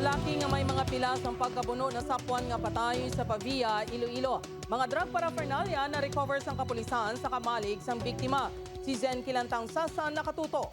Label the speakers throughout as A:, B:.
A: Lalaki nga may mga pilas ang pagkabuno na sapwan nga patay sa Pavia, Iloilo. Mga drug paraphernalia na recover sang kapulisan sa kamalig sang biktima. Si Zen Kilantang Sasa nakatuto.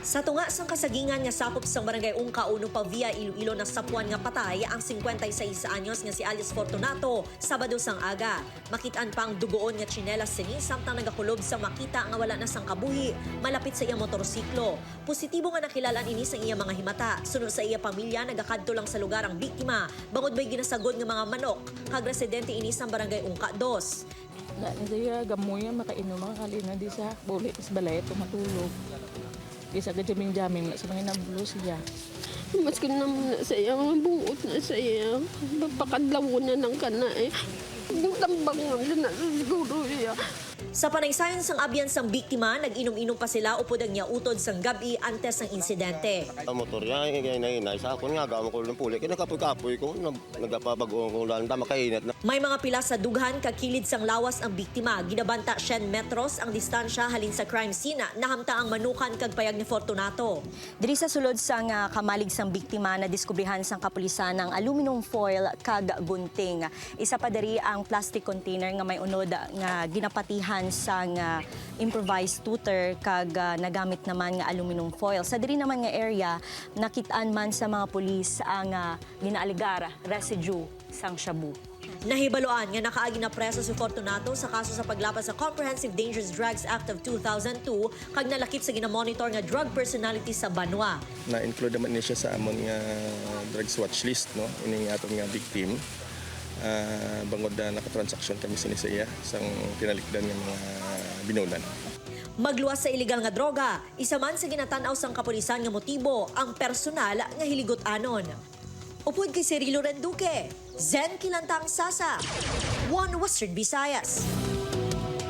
B: Sa tunga sang kasagingan nga sakop sang barangay Ungka Uno Pavia Iloilo na sapuan nga patay ang 56 anyos nga si Alice Fortunato Sabado sang aga. Makitaan pa ang dugoon nga tsinelas sini samtang nagakulob sa makita nga wala na sang kabuhi malapit sa iya motorsiklo. Positibo nga nakilalan ini sa iya mga himata. Sunod sa iya pamilya nagakadto lang sa lugar ang biktima bangod may ginasagod nga mga manok kag residente ini sang barangay Ungka 2.
C: Na siya gamoy nga makainom mga kalina di sa bulit sa balay matulog. Di sa gajaming jamin na sa mga nablo siya.
D: Maski naman na sa iya, mga buot na sa iya. Papakadlaw na ng kana eh. Tambang nga na siguro iya.
B: Sa panaysayon sang abyan sang biktima, nag-inom-inom pa sila upod ang niya utod sang gabi antes ng insidente.
E: Ang motor niya, ngay na inay sa akon nga, gamo ko ng puli. Kaya nakapoy-kapoy ko, nag- nagpapabago ko lang, dama kainit na.
B: May mga pila sa dughan kakilid sang lawas ang biktima. Ginabanta 10 metros ang distansya halin sa crime scene. Nahamta ang manukan kag payag ni Fortunato.
F: Diri sa sulod sang nga kamalig sang biktima na diskubrihan sang kapulisan ng aluminum foil kag gunting. Isa pa diri ang plastic container nga may unod nga ginapatihan sang ah, improvised tutor kag ah, nagamit naman nga aluminum foil. Sa diri naman nga area nakitaan man sa mga pulis ang ah, ginaaligar residue sang shabu.
B: Nahibaloan nga nakaagi na preso si Fortunato sa kaso sa paglapas sa Comprehensive Dangerous Drugs Act of 2002 kag nalakip sa ginamonitor nga drug personality sa Banwa.
G: na-include naman niya siya sa amon nga drugs watch list no ining atong nga victim Ah, bangod na nakatransaksyon kami sini sa tinalikdan nga mga binulan
B: Magluwas sa iligal nga droga, isa man sa ginatanaw sang kapulisan nga motibo ang personal nga hiligot anon. Upod kay Cirilo Renduque, Zen Kilantang Sasa, One Western Visayas.